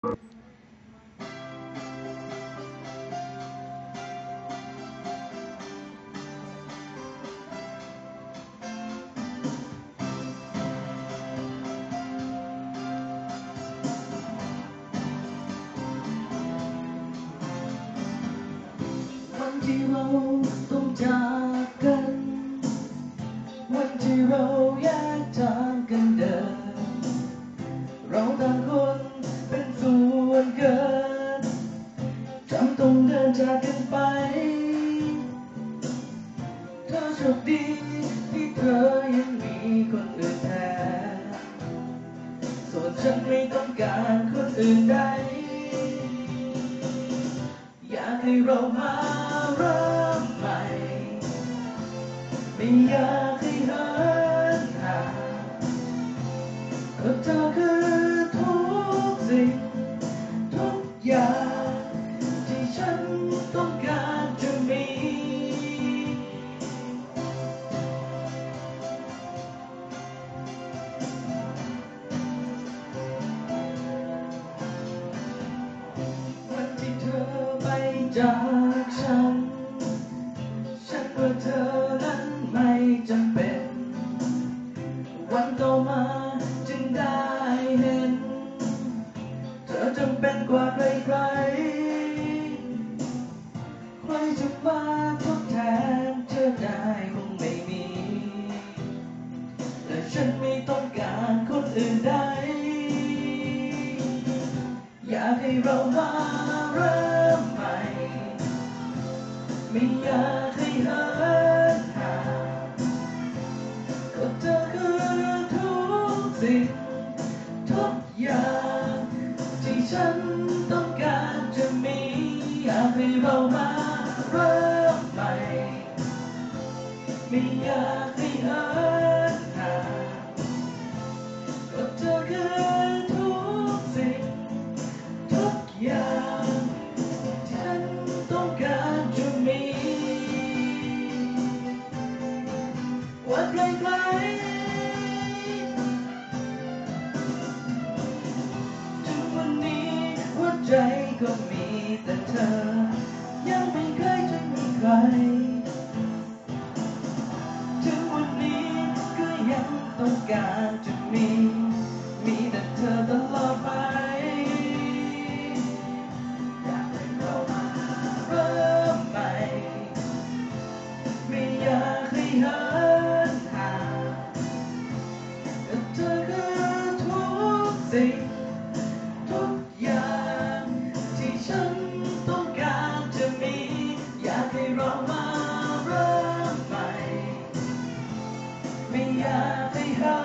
วันที่เราต้อำต้องเดินจากกันไป เธอโชคดีที่เธอยังมีคนอื่นแทน ส่วนฉันไม่ต้องการคนอื่นใด อยากให้เรามาเริ่มใหม่ ไม่อยากให้เหินห่างเพราะเธอคือ จากฉันฉันว่าเธอนั้นไม่จำเป็น วันต่อมาจึงได้เห็น เธอจำเป็นกว่าใครใครใครจะมาทดแทนเธอได้คงไม่มี และฉันไม่ต้องการคนอื่นใดอยากให้เรามาเริ่ม ไม่อยากให้เหินห่ายก็เธอคือทุกสิ่งทุกอย่างที่ฉันต้องการจะมีอยากให้เรามา ว่าไกลๆถึงวันนี้หัวใจก็มีแต่เธอ ยังไม่เคยจะมีใคร สิ่ทุกอย่างที่ฉันต้องการจะมี อยากให้เรามาริ่ใหม่ ไม่อยากให้หา